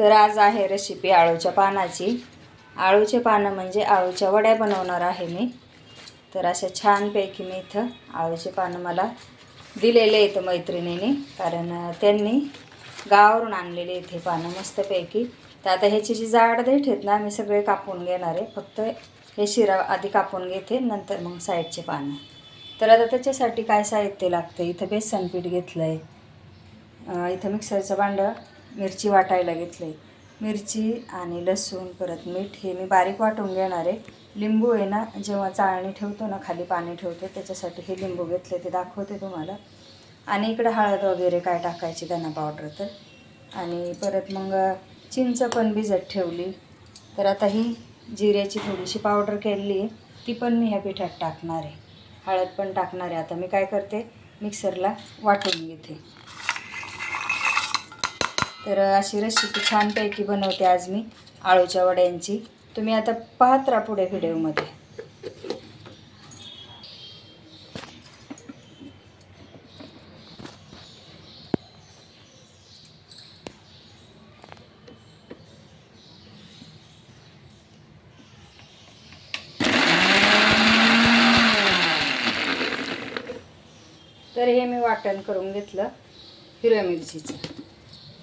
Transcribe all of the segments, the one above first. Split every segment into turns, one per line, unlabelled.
तर आज आहे रेसिपी आळूच्या पानाची. आळूचे पानं म्हणजे आळूच्या वड्या बनवणार आहे मी. तर अशा छानपैकी मी इथं आळूचे पानं मला दिलेले इथं मैत्रिणीने. कारण त्यांनी गावावरून आणलेले इथे पानं मस्तपैकी. तर आता ह्याची जी जाड देठ आहेत ना मी सगळे कापून घेणार आहे. फक्त हे शिरा आधी कापून घेते नंतर मग साईडचे पानं. तर आता त्याच्यासाठी काय साहित्य लागतं? इथं बेसन पीठ घेतलं आहे इथं मिक्सरचं भांडं मिरची वाटायला घेतली मिरची आणि लसूण परत मीठ हे मी बारीक वाटून घेणार आहे. लिंबू आहे ना जेव्हा चाळणी ठेवतो ना खाली पाणी ठेवते त्याच्यासाठी हे लिंबू घेतले ते दाखवते तुम्हाला. आणि इकडं हळद वगैरे काय टाकायची धना पावडर तर. आणि परत मग चिंच पण भिजत ठेवली. तर आता ही जिऱ्याची थोडीशी पावडर केलेली आहे. ती पण मी ह्या पिठात टाकणार आहे. हळद पण टाकणार आहे. आता मी काय करते? मिक्सरला वाटून घेते. तर अशी रेसिपी छानपैकी बनवते आज मी आळूच्या वड्यांची. तुम्ही आता पाहत राहा पुढे व्हिडिओमध्ये. तर हे मी वाटण करून घेतलं हिरव्या मिरचीचं.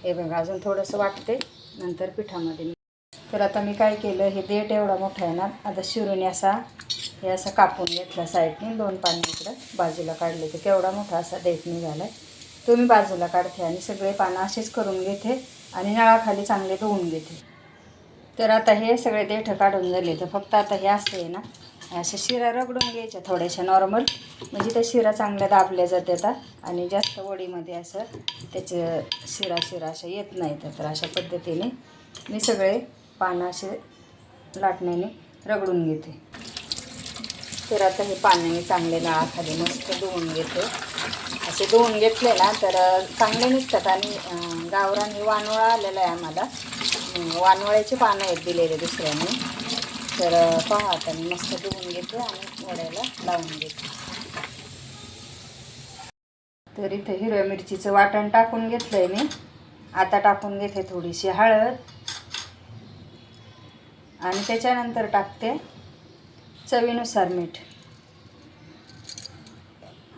हे बघा अजून थोडंसं वाटते नंतर पिठामध्ये. तर आता मी काय केलं हे देठ एवढा मोठा आहे ना आता शिरून असा हे असं कापून घेतला साईडने दोन पाणी इकडं बाजूला काढले तर केवढा मोठा असा देठ निघाला आहे तो मी बाजूला काढते आणि सगळे पानं असेच करून घेते आणि नळाखाली चांगले धुवून घेते. तर आता हे सगळे देठ काढून झाले तर फक्त आता हे असते ना अशा शिरा रगडून घ्यायच्या थोड्याशा नॉर्मल म्हणजे त्या शिरा चांगल्या दाबल्या जातात आणि जास्त वडीमध्ये असं त्याचे शिरा शिरा अशा येत नाहीत. तर अशा पद्धतीने मी सगळे पानं असे लाटण्याने रगडून घेते. तर आता हे पाण्याने चांगले नळाखाली मस्त धुवून घेते. असे धुवून घेतले ना तर चांगले निघतात आणि गावरानी वानवळा वानोळा आलेला आहे आम्हाला. अं, वानोळ्याचे पानं आहेत दिलेले दुसऱ्याने. तर पहा आता मी मस्त धुवून घेते आणि वड्याला लावून घेते. तर इथं हिरव्या मिरचीचं वाटण टाकून घेतलं आहे मी. आता टाकून घेते थोडीशी हळद. आणि त्याच्यानंतर टाकते चवीनुसार मीठ.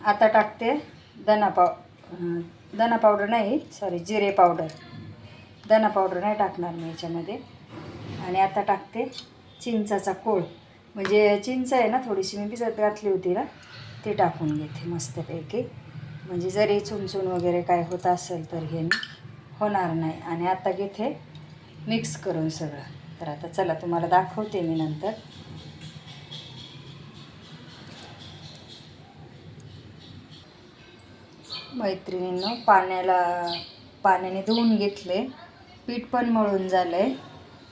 आता टाकते दना पाव दना पावडर नाही सॉरी जिरे पावडर. दना पावडर नाही टाकणार मी याच्यामध्ये. आणि आता टाकते चिंचाचा कोळ. म्हणजे चिंच आहे ना थोडीशी मी भिजत घातली होती ना ती टाकून घेते मस्तपैकी. म्हणजे जरी चुनचुन वगैरे काय होत असेल तर हे होणार नाही. आणि आता घेते मिक्स करून सगळं. तर आता चला तुम्हाला दाखवते मी नंतर. मैत्रिणींनो पाण्याला पाण्याने धुवून घेतले. पीठ पण मळून झालं आहे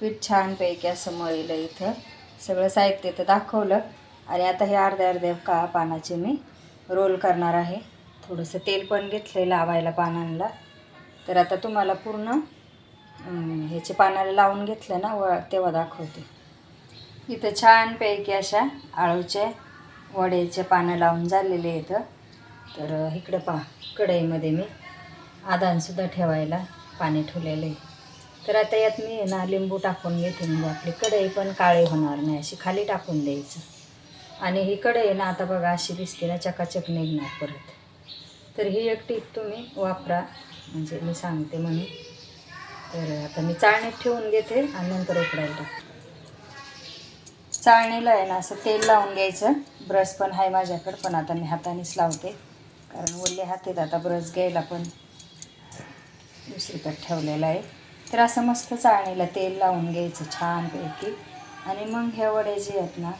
पीठ छानपैकी असं मळलं इथं. सगळं साहित्य तर दाखवलं. आणि आता हे अर्ध्या अर्ध्या का पानाचे मी रोल करणार आहे. थोडंसं तेल पण घेतलं आहे लावायला पानांना तर आता तुम्हाला पूर्ण ह्याचे पानाला लावून घेतलं ना व तेव्हा दाखवते. इथं छानपैकी अशा आळूचे वड्याचे पानं लावून झालेले इथं तर इकडं पा कढईमध्ये मी आदानसुद्धा ठेवायला पाणी ठेवलेलं आहे. तर आता यात मी आहे ना लिंबू टाकून घेते. म्हणजे आपली कढई पण काळी होणार नाही अशी खाली टाकून द्यायचं. आणि ही कढई ना आता बघा अशी दिसते ना चकाचक निघणार परत. तर ही एक टीप तुम्ही वापरा. म्हणजे मी सांगते म्हणून. तर आता मी चाळणीत ठेवून घेते आणि नंतर उकडायला टाकते. चाळणीला आहे ना असं तेल लावून घ्यायचं. ब्रश पण आहे माझ्याकडं पण आता मी हातानेच लावते. कारण ओले हातात आता ब्रश घ्यायला पण दुसरीकडे ठेवलेला आहे. तर असं मस्त चाळणीला तेल लावून घ्यायचं छानपैकी. आणि मग ह्या वड्या जे आहेत ना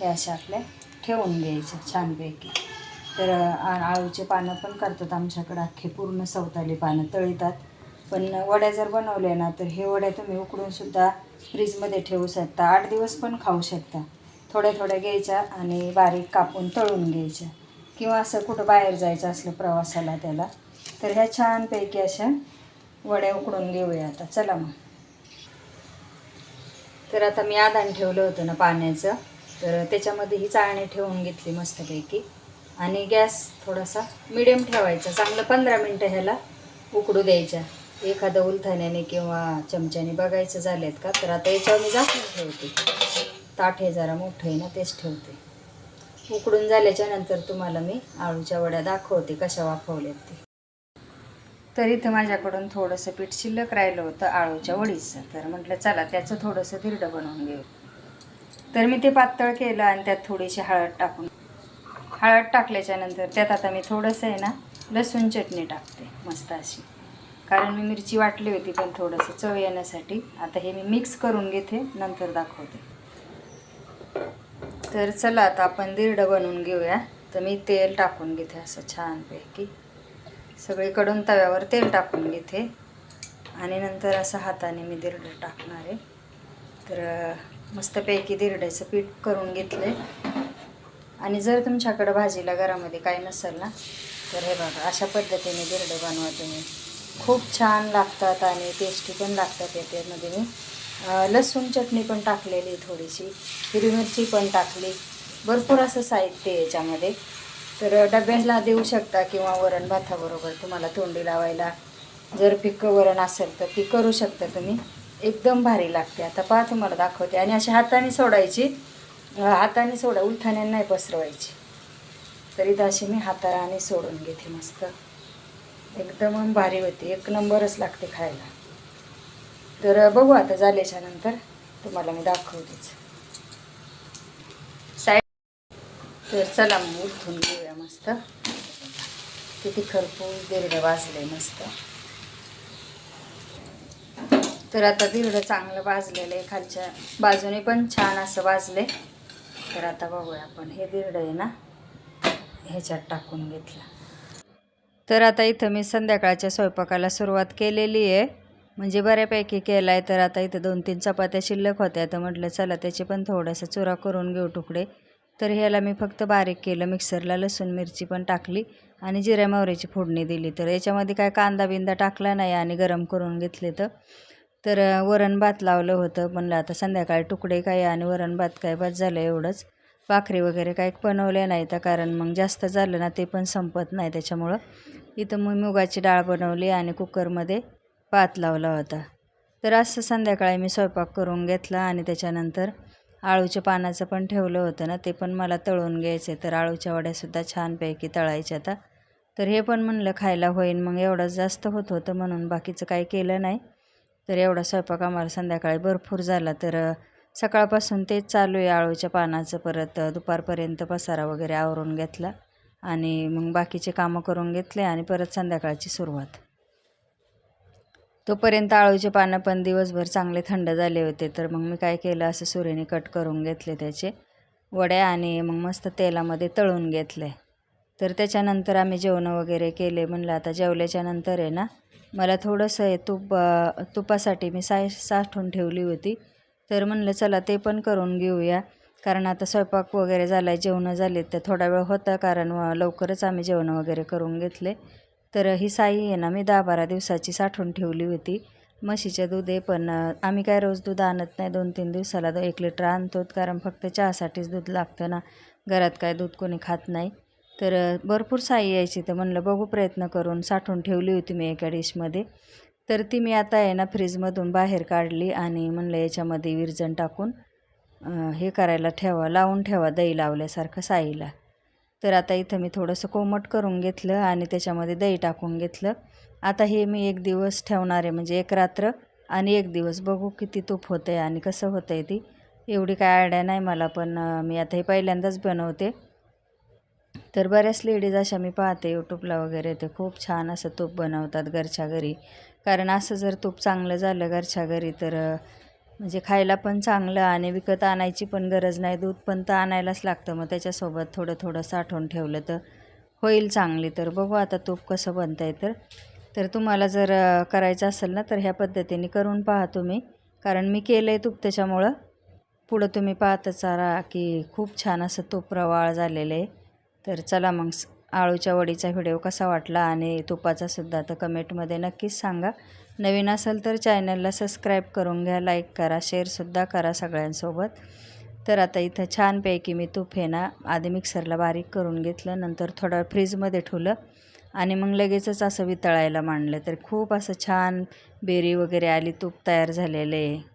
हे अशा आपल्या ठेवून घ्यायच्या छानपैकी. तर आ- आळूचे पानं पण करतात आमच्याकडं अख्खे पूर्ण सवताली पानं तळीतात. पण वड्या जर बनवल्या ना तर हे वड्या तुम्ही उकडूनसुद्धा फ्रीजमध्ये ठेवू शकता. आठ दिवस पण खाऊ शकता. थोड्या थोड्या घ्यायच्या आणि बारीक कापून तळून घ्यायच्या. किंवा असं कुठं बाहेर जायचं असलं प्रवासाला त्याला तर ह्या छानपैकी अशा वड्या उकडून घेऊया आता. चला मग. तर आता मी आदान ठेवलं होतं ना पाण्याचं. तर त्याच्यामध्ये ही चाळणी ठेवून घेतली मस्तपैकी. आणि गॅस थोडासा मिडियम ठेवायचा. चांगलं पंधरा मिनटं ह्याला उकडू द्यायच्या. एखादं उलथाण्याने किंवा चमच्याने बघायचं झालेत का तर आता याच्यावर मी जास्त ठेवते. ताट हे जरा मोठं आहे ना तेच ठेवते. उकडून झाल्याच्यानंतर तुम्हाला मी आळूच्या वड्या दाखवते कशा वाफवल्यात ते. तर इथं माझ्याकडून थोडंसं पीठ शिल्लक राहिलं होतं आळूच्या वडीचं. तर म्हटलं चला त्याचं थोडंसं धिरडं बनवून घेऊ. तर मी ते पातळ केलं आणि त्यात थोडीशी हळद टाकून हळद टाकल्याच्या नंतर त्यात आता मी थोडंसं आहे ना लसूण चटणी टाकते मस्त अशी. कारण मी मिरची वाटली होती पण थोडंसं चव येण्यासाठी आता हे मी मिक्स करून घेते नंतर दाखवते. तर चला आता आपण धिरडं बनवून घेऊया. तर मी तेल टाकून घेते असं छानपैकी. सगळीकडून तव्यावर तेल टाकून घेते. आणि नंतर असं हाताने मी दिरडं टाकणार आहे. तर मस्तपैकी दिरड्याचं पीठ करून घेतलं आहे आणि जर तुमच्याकडं भाजीला घरामध्ये काही नसेल ना तर हे बघा अशा पद्धतीने दिरडं बनवा तुम्ही खूप छान लागतात आणि टेस्टी पण लागतात याच्यामध्ये मी. लसूण चटणी पण टाकलेली आहे थोडीशी हिरवी मिरची पण टाकली. भरपूर असं साहित्य याच्यामध्ये. तर डब्याला देऊ शकता किंवा वरण भाताबरोबर तुम्हाला तोंडी लावायला. जर पिकं वरण असेल तर ती करू शकता तुम्ही. एकदम भारी लागते. आता पहा तुम्हाला दाखवते. आणि अशी हाताने सोडायची. हाताने सोडा उलथाण्याने नाही पसरवायची. तरी तर अशी मी हाताने सोडून घेते मस्त. एकदम भारी होती. एक नंबरच लागते खायला. तर बघू आता झाल्याच्यानंतर. तुम्हाला मी दाखवतेच. तर चला मग उठून घेऊया मस्त. किती खरपूस दिरडं वाजले मस्त. तर आता दिरडं चांगलं भाजलेलं आहे. खालच्या बाजूने पण छान असं भाजले. तर आता बघूया आपण. हे दिरडं आहे ना ह्याच्यात टाकून घेतलं. तर आता इथं मी संध्याकाळच्या स्वयंपाकाला सुरुवात केलेली आहे. म्हणजे बऱ्यापैकी केला आहे तर आता इथं दोन तीन चपात्या शिल्लक होत्या. तर म्हटलं चला त्याचे पण थोडंसं चुरा करून घेऊ तुकडे. तर ह्याला मी फक्त बारीक केलं मिक्सरला लसूण मिरची पण टाकली आणि जिऱ्या मोहरीची फोडणी दिली. तर याच्यामध्ये काय कांदा बिंदा टाकला नाही आणि गरम करून घेतले तर. तर वरण भात लावलं होतं म्हणलं आता संध्याकाळी तुकडे काय आणि वरण भात काय भात झालं एवढंच. भाकरी वगैरे काही बनवल्या नाही तर कारण मग जास्त झालं ना ते पण संपत नाही त्याच्यामुळं. इथं मग मुगाची डाळ बनवली आणि कुकरमध्ये भात लावला होता. तर असं संध्याकाळी मी स्वयंपाक करून घेतला आणि त्याच्यानंतर आळूच्या पानाचं पण ठेवलं होतं ना ते पण मला तळून घ्यायचे. तर आळूच्या वड्यासुद्धा छानपैकी तळायच्या आता. तर हे पण म्हणलं खायला होईन मग एवढं जास्त होत होतं म्हणून बाकीचं काही केलं नाही. तर एवढा स्वयंपाक आम्हाला संध्याकाळी भरपूर झाला. तर सकाळपासून तेच चालू आहे आळूच्या पानाचं परत दुपारपर्यंत पसारा वगैरे आवरून घेतला. आणि मग बाकीचे कामं करून घेतले आणि परत संध्याकाळची सुरुवात. तोपर्यंत आळूचे पानं पण दिवसभर चांगले थंड झाले होते. तर मग मी काय केलं असं सुरीने कट करून घेतले त्याचे वड्या आणि मग मस्त तेलामध्ये तळून घेतले. तर त्याच्यानंतर आम्ही जेवणं वगैरे केले. म्हणलं आता जेवल्याच्या नंतर आहे ना मला थोडंसं हे तूप तुपासाठी मी साय साठवून ठेवली होती. तर म्हणलं चला ते पण करून घेऊया. कारण आता स्वयंपाक वगैरे झाला आहे जेवणं झाले तर थोडा वेळ होता कारण व लवकरच आम्ही जेवणं वगैरे करून घेतले. तर ही साई आहे ना मी दहा बारा दिवसाची साठवून ठेवली होती. म्हशीचे दूध आहे पण आम्ही काय रोज दूध आणत नाही दोन तीन दिवसाला दो एक लिटर आणतो कारण फक्त चहासाठीच दूध लागतं ना. घरात काय दूध कोणी खात नाही. तर भरपूर साई यायची तर म्हणलं बघू प्रयत्न करून साठवून ठेवली होती मी एका डिशमध्ये. तर ती मी आता आहे ना फ्रीजमधून बाहेर काढली आणि म्हणलं याच्यामध्ये विरजण टाकून हे करायला ठेवा लावून ठेवा दही लावल्यासारखं साईला. तर आता इथं मी थोडंसं कोमट करून घेतलं आणि त्याच्यामध्ये दही टाकून घेतलं. आता हे मी एक दिवस ठेवणार आहे म्हणजे एक रात्र आणि एक दिवस. बघू किती तूप होतं आहे आणि कसं होतं आहे ती. एवढी काय आयडिया नाही मला पण मी आता हे पहिल्यांदाच बनवते. तर बऱ्याच लेडीज अशा मी पाहते यूट्यूबला वगैरे ते खूप छान असं तूप बनवतात घरच्या घरी. कारण असं जर तूप चांगलं झालं घरच्या घरी तर म्हणजे खायला पण चांगलं आणि विकत आणायची पण गरज नाही. दूध पण तर आणायलाच लागतं. मग त्याच्यासोबत थोडं थोडं साठवून ठेवलं तर होईल चांगली. तर बघू आता तूप कसं बनतं आहे तर. तर तुम्हाला जर करायचं असेल ना तर ह्या पद्धतीने करून पहा तुम्ही. कारण मी केलं आहे तूप त्याच्यामुळं. पुढं तुम्ही पाहतच राहा की खूप छान असं तूप रवाळ झालेलं आहे. तर चला मग आळूच्या वडीचा व्हिडिओ कसा वाटला आणि तुपाचा सुद्धा तर कमेंटमध्ये नक्कीच सांगा. नवीन असेल तर चॅनलला सबस्क्राईब करून घ्या लाईक करा शेअरसुद्धा करा सगळ्यांसोबत. तर आता इथं छानपैकी मी तूप हे ना आधी मिक्सरला बारीक करून घेतलं नंतर थोडं फ्रीजमध्ये ठेवलं आणि मग लगेचच असं वितळायला मांडलं. तर खूप असं छान बेरी वगैरे आली तूप तयार झालेलं आहे.